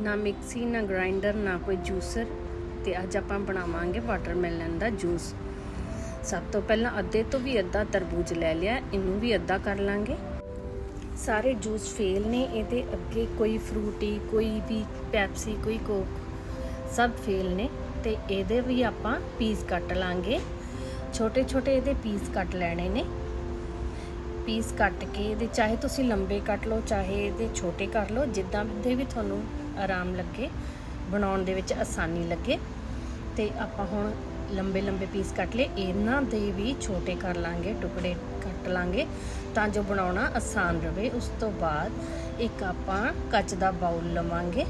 ਨਾ ਮਿਕਸੀ, ਨਾ ਗ੍ਰਾਈਂਡਰ, ਨਾ ਕੋਈ ਜੂਸਰ ਤੇ ਅੱਜ ਆਪਾਂ ਬਣਾਵਾਂਗੇ ਵਾਟਰਮੈਲਨ ਦਾ ਜੂਸ। ਸਭ ਤੋਂ ਪਹਿਲਾਂ ਅੱਧੇ ਤੋਂ ਵੀ ਅੱਧਾ ਤਰਬੂਜ ਲੈ ਲਿਆ, ਇਹਨੂੰ ਵੀ ਅੱਧਾ ਕਰ ਲਾਂਗੇ। ਸਾਰੇ ਜੂਸ ਫੇਲ ਨੇ, ਇਹਦੇ ਅੱਗੇ ਕੋਈ ਫਰੂਟੀ, ਕੋਈ ਵੀ ਪੈਪਸੀ, ਕੋਈ ਕੋਕ, ਸਭ ਫੇਲ ਨੇ ਤੇ ਇਹਦੇ ਵੀ ਆਪਾਂ ਪੀਸ ਕੱਟ ਲਾਂਗੇ। ਛੋਟੇ ਛੋਟੇ ਇਹਦੇ ਪੀਸ ਕੱਟ ਲੈਣੇ ਨੇ। ਪੀਸ ਕੱਟ ਕੇ ਇਹਦੇ ਚਾਹੇ ਤੁਸੀਂ ਲੰਬੇ ਕੱਟ ਲਓ, ਚਾਹੇ ਇਹਦੇ ਛੋਟੇ ਕਰ ਲਓ, ਜਿੱਦਾਂ ਦੇ ਵੀ ਤੁਹਾਨੂੰ ਆਰਾਮ ਲੱਗੇ, ਬਣਾਉਣ ਦੇ ਵਿੱਚ ਆਸਾਨੀ ਲੱਗੇ। ਤੇ ਆਪਾਂ ਹੁਣ ਲੰਬੇ ਲੰਬੇ ਪੀਸ ਕੱਟ ਲਏ, ਇਹਨਾਂ ਦੇ ਵੀ ਛੋਟੇ ਕਰ ਲਾਂਗੇ, ਟੁਕੜੇ ਕੱਟ ਲਾਂਗੇ, ਤਾਂ ਜੋ ਬਣਾਉਣਾ ਆਸਾਨ ਰਹੇ ਉਸ ਤੋਂ ਬਾਅਦ ਇੱਕ ਆਪਾਂ ਕੱਚ ਦਾ ਬਾਉਲ ਲਵਾਂਗੇ।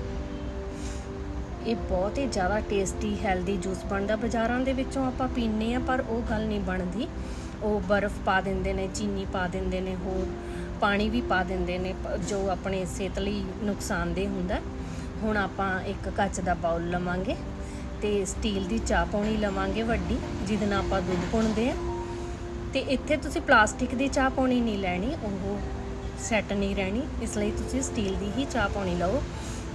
ਇਹ ਬਹੁਤ ਹੀ ਜ਼ਿਆਦਾ ਟੇਸਟੀ ਹੈਲਦੀ ਜੂਸ ਬਣਦਾ ਬਾਜ਼ਾਰਾਂ ਦੇ ਵਿੱਚੋਂ ਆਪਾਂ ਪੀਂਦੇ ਆ ਪਰ ਉਹ ਗੱਲ ਨਹੀਂ ਬਣਦੀ। ਉਹ ਬਰਫ਼ ਪਾ ਦਿੰਦੇ ਨੇ, ਚੀਨੀ ਪਾ ਦਿੰਦੇ ਨੇ, ਹੋਰ ਪਾਣੀ ਵੀ ਪਾ ਦਿੰਦੇ ਨੇ ਜੋ ਆਪਣੇ ਸਿਹਤ ਲਈ ਨੁਕਸਾਨਦੇਹ ਹੁੰਦਾ। ਹੁਣ ਆਪਾਂ ਇੱਕ ਕੱਚ ਦਾ ਬਾਉਲ ਲਵਾਂਗੇ ਤੇ ਸਟੀਲ ਦੀ ਚਾਹ ਪਾਉਣੀ ਲਵਾਂਗੇ ਵੱਡੀ, ਜਿਹਦੇ ਨਾਲ ਆਪਾਂ ਦੁੱਧ ਪਾਉਂਦੇ ਆ ਤੇ ਇੱਥੇ ਤੁਸੀਂ ਪਲਾਸਟਿਕ ਦੀ ਚਾਹ ਪਾਉਣੀ ਨਹੀਂ ਲੈਣੀ, ਉਹ ਸੈੱਟ ਨਹੀਂ ਰਹਿਣੀ, ਇਸ ਲਈ ਤੁਸੀਂ ਸਟੀਲ ਦੀ ਹੀ ਚਾਹ ਪਾਉਣੀ ਲਓ।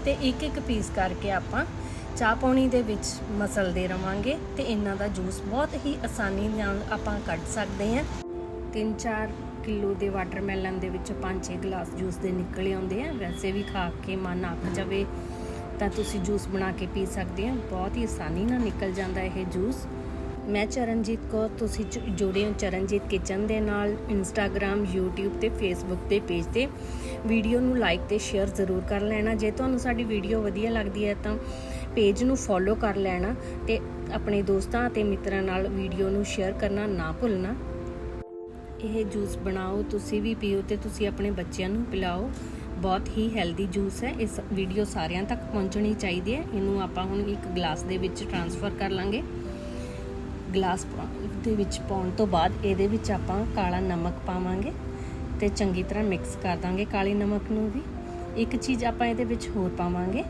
ਤੇ ਇੱਕ ਇੱਕ ਪੀਸ ਕਰਕੇ ਆਪਾਂ ਚਾਹ ਪਾਉਣੀ ਦੇ ਵਿੱਚ ਮਸਲਦੇ ਰਵਾਂਗੇ ਤੇ ਇਹਨਾਂ ਦਾ ਜੂਸ ਬਹੁਤ ਹੀ ਆਸਾਨੀ ਨਾਲ ਆਪਾਂ ਕੱਢ ਸਕਦੇ ਹਾਂ। 3-4 ਕਿਲੋ ਦੇ ਵਾਟਰਮੈਲਨ ਦੇ ਵਿੱਚ 5-6 ਗਲਾਸ ਜੂਸ ਦੇ ਨਿਕਲ ਆਉਂਦੇ ਆ। ਵੈਸੇ ਵੀ ਖਾ ਕੇ ਮਨ ਅੱਕ ਜਾਵੇ ਤਾਂ ਤੁਸੀਂ ਜੂਸ ਬਣਾ ਕੇ ਪੀ ਸਕਦੇ ਹੋ। ਬਹੁਤ ਹੀ ਆਸਾਨੀ ਨਾਲ ਨਿਕਲ ਜਾਂਦਾ ਇਹ ਜੂਸ। ਮੈਂ ਚਰਨਜੀਤ ਕੌਰ, ਤੁਸੀਂ ਜੁੜੇ ਹੋ ਚਰਨਜੀਤ ਕਿਚਨ ਦੇ ਨਾਲ ਇੰਸਟਾਗ੍ਰam YouTube ਤੇ Facebook ਦੇ ਪੇਜ ਤੇ। ਵੀਡੀਓ ਨੂੰ ਲਾਈਕ ਤੇ ਸ਼ੇਅਰ ਜ਼ਰੂਰ ਕਰ ਲੈਣਾ। ਜੇ ਤੁਹਾਨੂੰ ਸਾਡੀ ਵੀਡੀਓ ਵਧੀਆ ਲੱਗਦੀ ਹੈ ਤਾਂ ਪੇਜ ਨੂੰ ਫੋਲੋ ਕਰ ਲੈਣਾ ਤੇ ਆਪਣੇ ਦੋਸਤਾਂ ਅਤੇ ਮਿੱਤਰਾਂ ਨਾਲ ਵੀਡੀਓ ਨੂੰ ਸ਼ੇਅਰ ਕਰਨਾ ਨਾ ਭੁੱਲਣਾ। ਇਹ ਜੂਸ ਬਣਾਓ, ਤੁਸੀਂ ਵੀ ਪੀਓ ਤੇ ਤੁਸੀਂ ਆਪਣੇ ਬੱਚਿਆਂ ਨੂੰ ਪਿਲਾਓ। ਬਹੁਤ ਹੀ ਹੈਲਦੀ ਜੂਸ ਹੈ। ਇਸ ਵੀਡੀਓ ਸਾਰਿਆਂ ਤੱਕ ਪਹੁੰਚਣੀ ਚਾਹੀਦੀ ਹੈ। ਇਹਨੂੰ ਆਪਾਂ ਹੁਣ ਇੱਕ ਗਲਾਸ ਦੇ ਵਿੱਚ ਟ੍ਰਾਂਸਫਰ ਕਰ ਲਾਂਗੇ। ਗਲਾਸ ਪਾ- ਦੇ ਵਿੱਚ ਪਾਉਣ ਤੋਂ ਬਾਅਦ ਇਹਦੇ ਵਿੱਚ ਆਪਾਂ ਕਾਲਾ ਨਮਕ ਪਾਵਾਂਗੇ ਤੇ ਚੰਗੀ ਤਰ੍ਹਾਂ ਮਿਕਸ ਕਰ ਦਾਂਗੇ ਕਾਲੇ ਨਮਕ ਨੂੰ ਵੀ। ਇੱਕ ਚੀਜ਼ ਆਪਾਂ ਇਹਦੇ ਵਿੱਚ ਹੋਰ ਪਾਵਾਂਗੇ।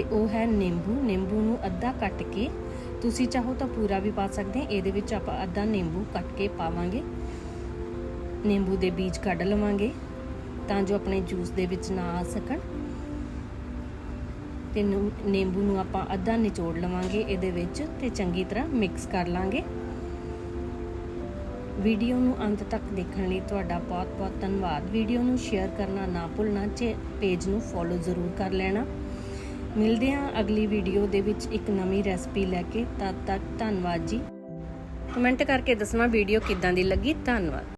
ਤੇ ਉਹ ਹੈ ਨਿੰਬੂ। ਨਿੰਬੂ ਨੂੰ ਅੱਧਾ ਕੱਟ ਕੇ ਤੁਸੀਂ ਚਾਹੋ ਤਾਂ ਪੂਰਾ ਵੀ ਪਾ ਸਕਦੇ ਇਹਦੇ ਵਿੱਚ ਆਪਾਂ ਅੱਧਾ ਨਿੰਬੂ ਕੱਟ ਕੇ ਪਾਵਾਂਗੇ। ਨਿੰਬੂ ਦੇ ਬੀਜ ਕੱਢ ਲਵਾਂਗੇ ਤਾਂ ਜੋ ਆਪਣੇ ਜੂਸ ਦੇ ਵਿੱਚ ਨਾ ਆ ਸਕਣ। ਤੇ ਨਿੰਬੂ ਨੂੰ ਆਪਾਂ ਅੱਧਾ ਨਿਚੋੜ ਲਵਾਂਗੇ ਇਹਦੇ ਵਿੱਚ ਤੇ ਚੰਗੀ ਤਰ੍ਹਾਂ ਮਿਕਸ ਕਰ ਲਾਂਗੇ। ਵੀਡੀਓ ਨੂੰ ਅੰਤ ਤੱਕ ਦੇਖਣ ਲਈ ਤੁਹਾਡਾ ਬਹੁਤ-ਬਹੁਤ ਧੰਨਵਾਦ। ਵੀਡੀਓ ਨੂੰ ਸ਼ੇਅਰ ਕਰਨਾ ਨਾ ਭੁੱਲਣਾ। ਤੇ ਪੇਜ ਨੂੰ ਫੋਲੋ ਜ਼ਰੂਰ ਕਰ ਲੈਣਾ। ਮਿਲਦੇ ਹਾਂ ਅਗਲੀ ਵੀਡੀਓ ਦੇ ਵਿੱਚ ਇੱਕ ਨਵੀਂ ਰੈਸਪੀ ਲੈ ਕੇ। ਤਦ ਤੱਕ ਧੰਨਵਾਦ ਜੀ। ਕਮੈਂਟ ਕਰਕੇ ਦੱਸਣਾ ਵੀਡੀਓ ਕਿੱਦਾਂ ਦੀ ਲੱਗੀ। ਧੰਨਵਾਦ।